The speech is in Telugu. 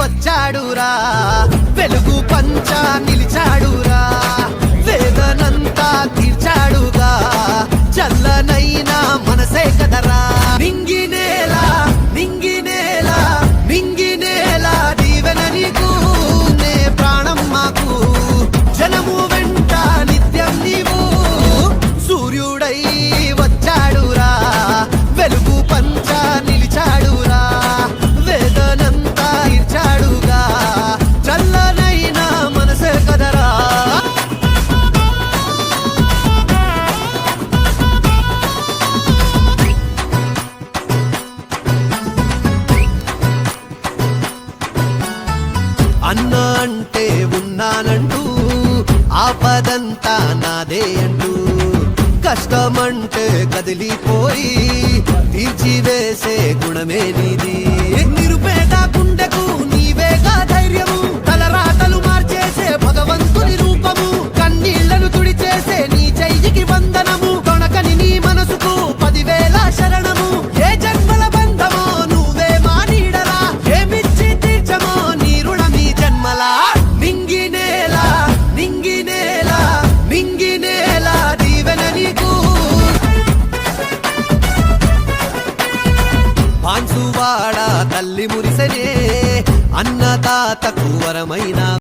వచ్చాడురా. వెలుగు పంచా నిలి అదే అంటూ కష్టమంటే కదిలిపోయి తీర్చివేసే గుణమే నీది. వాడా తల్లి మురిసనే అన్నదాతకు వరమైన